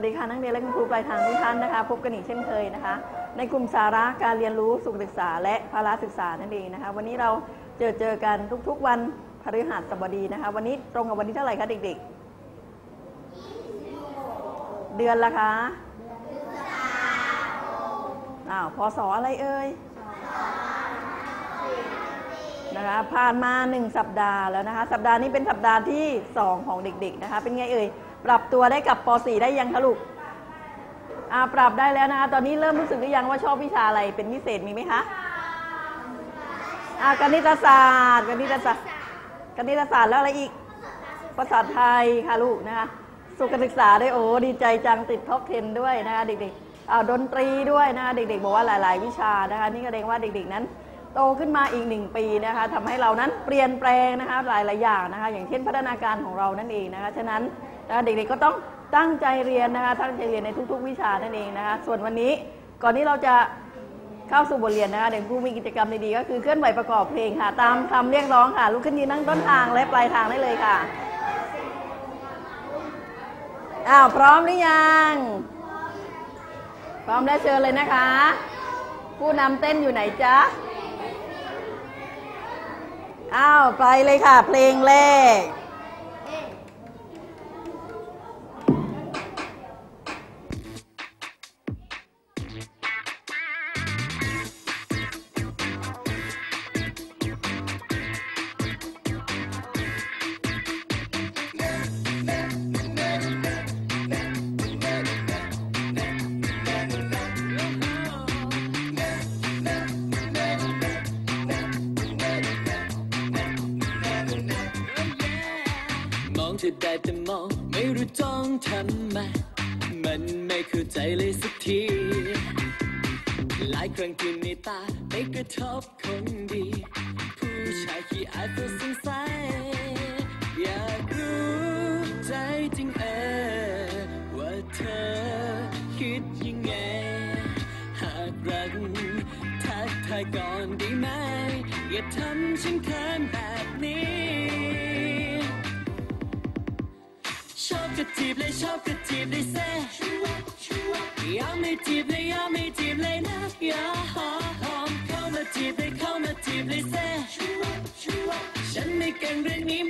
สดีค่ะนักเรียนและคุณครูปลายทางทุกท่านนะคะ พบกันอีกเช่นเคยนะคะ ในกลุ่มสาระการเรียนรู้สุขศึกษา และภาระศึกษานั่นเองนะคะ วันนี้เราเจอเจอกันทุกๆ วันพฤหัสบดีนะคะ วันนี้ตรงกับวันที่เท่าไหร่คะเด็กๆ เดือนละคะอ้าวพศอะไรเอ่ยนะคะผ่านมาหนึ่งสัปดาห์แล้วนะคะ สัปดาห์นี้เป็นสัปดาห์ที่สองของเด็กๆนะคะ เป็นไงเอ่ย ปรับตัวได้กับป .4 ได้ยังคะลูกอ่าปรับได้แล้วนะคะตอนนี้เริ่มรู้สึกหรือยังว่าชอบวิชาอะไรเป็นพิเศษมีไหมคะอ่าคณิตศาสตร์คณิตศาสตร์คณิตศาสตร์แล้วอะไรอีกภาษาไทยค่ะลูกนะคะสุขศึกษาได้วยโอ้ดีใจจังติดท็อป 10 ด้วยนะคะเด็กๆเอาดนตรีด้วยนะคะเด็กๆ บอกว่าหลาย ๆ วิชานะคะนี่ก็แสดงว่าเด็กๆนั้น โตขึ้นมาอีกหนึ่งปีนะคะทำให้เรานั้นเปลี่ยนแปลงนะคะหลายๆอย่างนะคะอย่างเช่นพัฒนาการของเรานั่นเองนะคะฉะนั้น เด็กๆก็ต้องตั้งใจเรียนนะคะตั้งใจเรียนในทุก ๆ วิชานั่นเองนะคะส่วนวันนี้ก่อนที่เราจะเข้าสู่บทเรียนนะคะเด็กผู้มีกิจกรรมดีๆก็คือเคลื่อนไหวประกอบเพลงค่ะ ตามคำเรียกร้องค่ะลุกขึ้นยืนนั่งต้นทางและปลายทางได้เลยค่ะอ้าวพร้อมหรือยัง พร้อมแล้วเชิญเลยนะคะ ผู้นำเต้นอยู่ไหนจ๊ะอ้าวไปเลยค่ะ เพลงแรก เธอได้แต่มองไม่รู้จ้องทำไมมันไม่เข้าใจเลยสักที หลายครั้งที่ในตาไปกระทบคนดี ผู้ชายขี้อายตัวสงสัยอยากรู้ใจจริงเออว่าเธอคิดยังไง หากรักทักทายก่อนด้ไหม อย่าทำฉันเขินแบบนี้ ชอบก็จีบเลยชอบก็จีบเลยแซ่อย่าไม่จีบเลยอย่าไม่จีบเลยนะอย่าหอมหอมเข้ามาจีบเลยเข้ามาจีบเลยแซ่ฉันไม่เก่งเรื่องนี้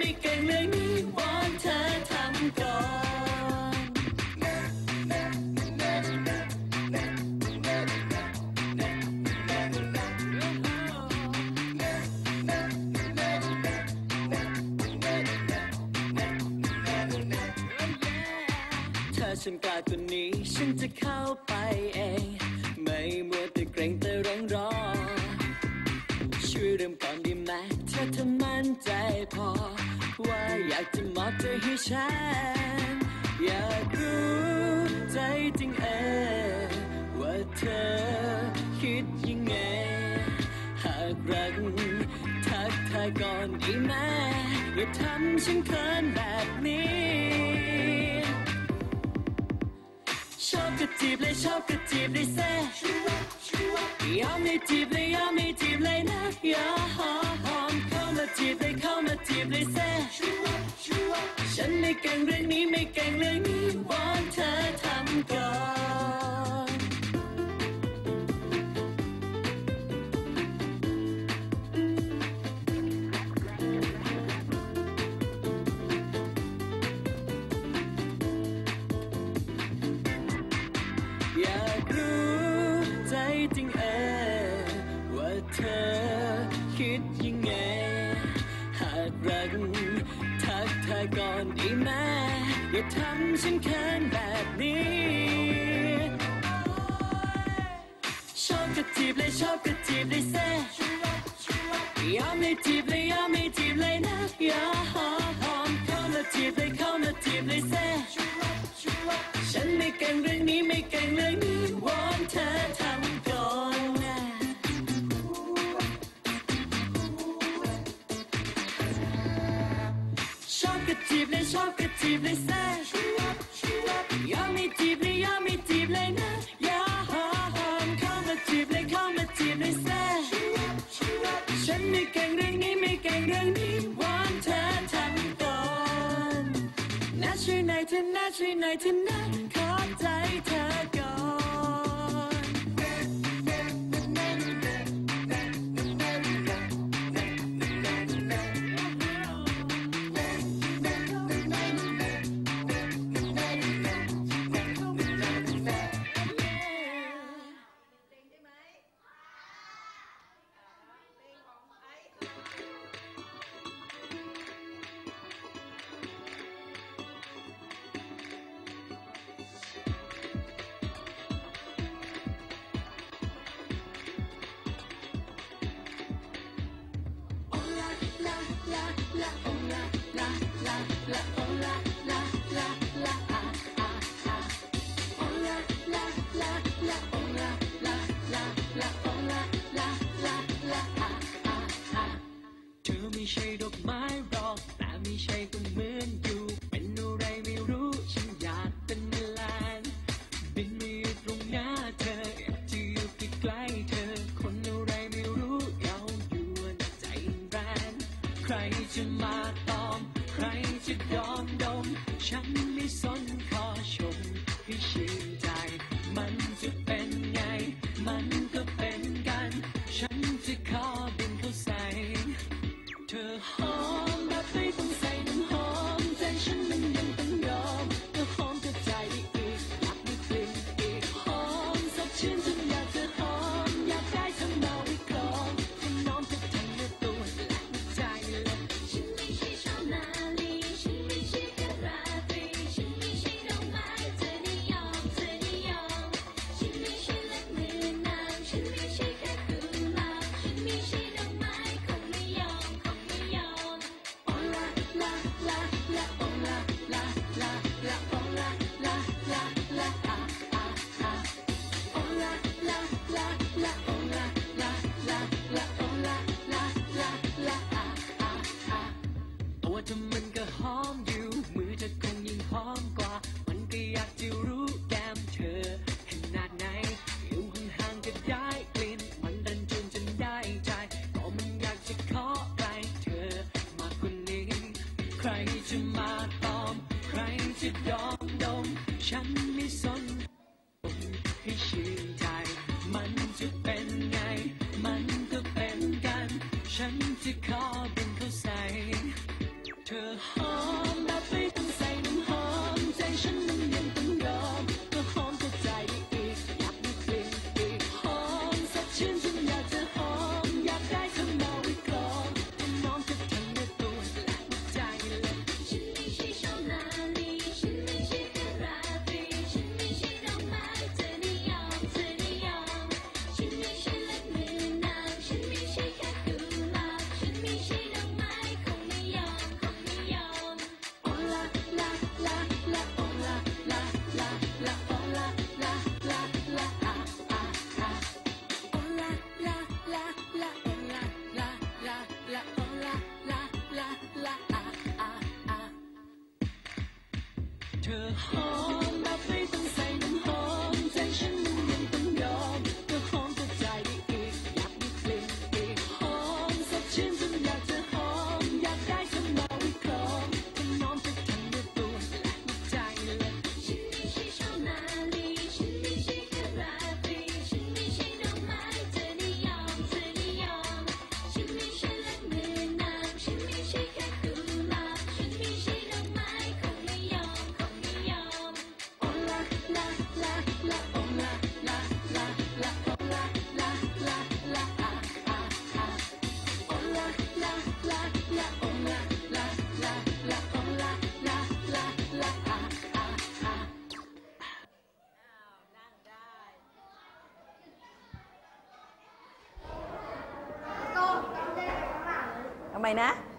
ฉันกล้าตัวนี้ ฉันจะเข้าไปเอง ไม่มัวแต่เกรงแต่ร้องรอ ช่วยเริ่มก่อนดีไหมถ้าเธอมั่นใจพอ ว่าอยากจะมอบใจให้ฉัน อยากรู้ใจจริงเออว่าเธอคิดยังไง หากรักทักทายก่อนดีไหมอย่าทำฉันเขินแบบนี้ กระจีบเลยชอบก็จีบเลยแซ่อย่าไม่จีบเลยอย่าไม่จีบเลยนะอย่าหอมหอมเข้ามาจีบเลยเข้ามาจีบเลยแซ่ฉันไม่เก่งเรื่องนี้ไม่เก่งเรื่องนี้วอนเธอทำก่อน ทักทายก่อนดีไหมอย่าทำฉันเขินแบบนี้ชอบก็จีบเลยชอบก็จีบเลยแซ่อย่าไม่จีบเลยอย่าไม่จีบเลยนะอย่าหอมหอมเข้ามาจีบเลยเข้ามาจีบเลยแซ่ฉันไม่เก่งเรื่องนี้ไม่เก่งเรื่องนี้ les singes. Yummy tibli, yummy tibli, na, ya, ha, hum. Come tibli, come tibli, singe. ฉันไม่เก่งเรื่องนี้ไม่เก่งเรื่องนี้วอนเธอทำก่อนนะช่วยหนเธอนะช่วยนเธอนะขอใจเธอ flight. จะมาตอม ใครจะยอมดม ฉันไม่สน ให้ชื่นใจ มันจะเป็นไง มันก็เป็นกัน ฉันจะเข้ to hold mày nè.